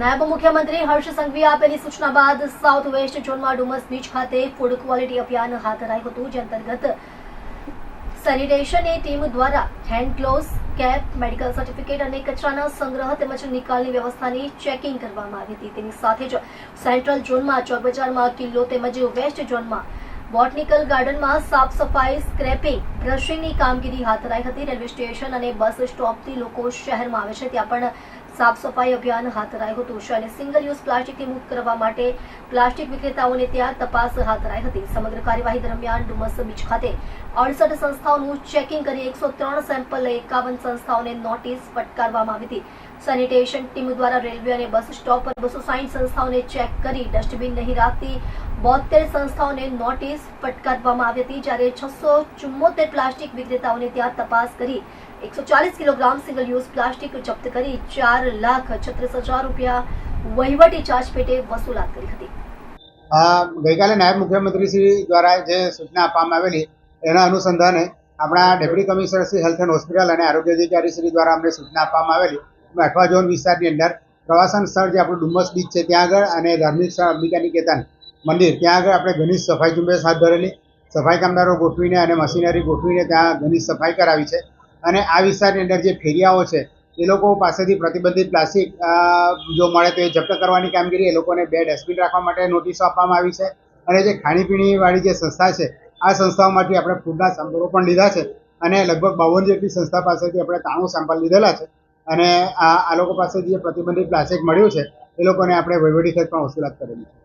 નાયબ મુખ્યમંત્રી હર્ષ સંઘવીએ આપેલી સૂચના બાદ સાઉથ વેસ્ટ ઝોનમાં ડુમસ બીચ ખાતે ફૂડ ક્વોલિટી અભિયાન હાથ ધરાયું હતું, જે અંતર્ગત સેનિટેશનની ટીમ દ્વારા hand gloves cap medical certificate અને કચરાના સંગ્રહ તેમજ નિકાલની વ્યવસ્થાની ચેકિંગ કરવામાં આવી હતી. તેની સાથે જ સેન્ટ્રલ ઝોનમાં ચોક બજારમાં કિલ્લો તેમજ વેસ્ટ ઝોનમાં બોટનિકલ ગાર્ડનમાં સાફ સફાઈ સ્ક્રેપિંગ બ્રશિંગની કામગીરી હાથ ધરાઈ હતી. રેલવે સ્ટેશન અને બસ સ્ટોપથી લોકો શહેરમાં આવે છે. ત્યાં પણ સાફ સફાઈ અભિયાન હાથ ધરાયું હતું. છે સિંગલ યુઝ પ્લાસ્ટિકથી મુક્ત કરવા માટે પ્લાસ્ટિક વિક્રેતાઓને ત્યાં તપાસ હાથ ધરાઈ હતી. સમગ્ર કાર્યવાહી દરમિયાન ડુમસ બીચ ખાતે અડસઠ સંસ્થાઓનું ચેકિંગ કરી એકસો સેમ્પલ લઈ એકાવન સંસ્થાઓને નોટિસ ફટકારવામાં આવી હતી. સેનિટેશન ટીમ દ્વારા રેલવે અને બસ સ્ટોપ પર બસો સાઈઠ સંસ્થાઓને ચેક કરી ડસ્ટબિન નહીં રાખતી બોતેર સંસ્થાઓને નોટિસ ફટકારવામાં આવી હતી. જ્યારે છસો ચુમ્મોતેર પ્લાસ્ટિક વિક્રેતાઓને ત્યાં તપાસ કરી એકસો ચાલીસ કિલોગ્રામ સિંગલ યુઝ પ્લાસ્ટિક જપ્ત કરી ચાર લાખ છત્રીસ હજાર રૂપિયા વહીવટી ચાર્જ પેટે વસૂલાત કરી હતી ગઈકાલે નાયબ મુખ્યમંત્રી શ્રી દ્વારા જે સૂચના આપવામાં આવેલી, એના અનુસંધાને આપણા deputy commissioner Shri health and hospital અને આરોગ્ય અધિકારી શ્રી દ્વારા અમને સૂચના આપવામાં આવેલી અઠવા ઝોન વિસ્તારની અંદર પ્રવાસન સ્થળ જે આપણું ડુમ્મસ બીચ છે, ત્યાં આગળ અને ધાર્મિક સ્થળ અંબિકા નિકેતન મંદિર, ત્યાં આગળ આપણે ઘણી સફાઈ ઝુંબેશ હાથ ધરેલી, સફાઈ કામદારો ગોઠવીને અને મશીનરી ગોઠવીને ત્યાં ઘણી સફાઈ કરાવી છે. અને આ વિસ્તારની અંદર જે ફેરિયાઓ છે, એ લોકો પાસેથી પ્રતિબંધિત પ્લાસ્ટિક જો મળે તો એ જપ્ત કરવાની કામગીરી, એ લોકોને બે ડસ્ટબિન રાખવા માટે નોટિસો આપવામાં આવી છે. અને જે ખાણીપીણીવાળી જે સંસ્થા છે, આ સંસ્થાઓમાંથી આપણે ફૂડના સેમ્પલો પણ લીધા છે. અને લગભગ બાવન જેટલી સંસ્થા પાસેથી આપણે ત્રાણું સેમ્પલ લીધેલા છે. અને આ આ લોકો પાસેથી જે પ્રતિબંધિત પ્લાસ્ટિક મળ્યું છે, એ લોકોને આપણે વહીવટી ખર્ચ પણ વસૂલાત કરેલી છે.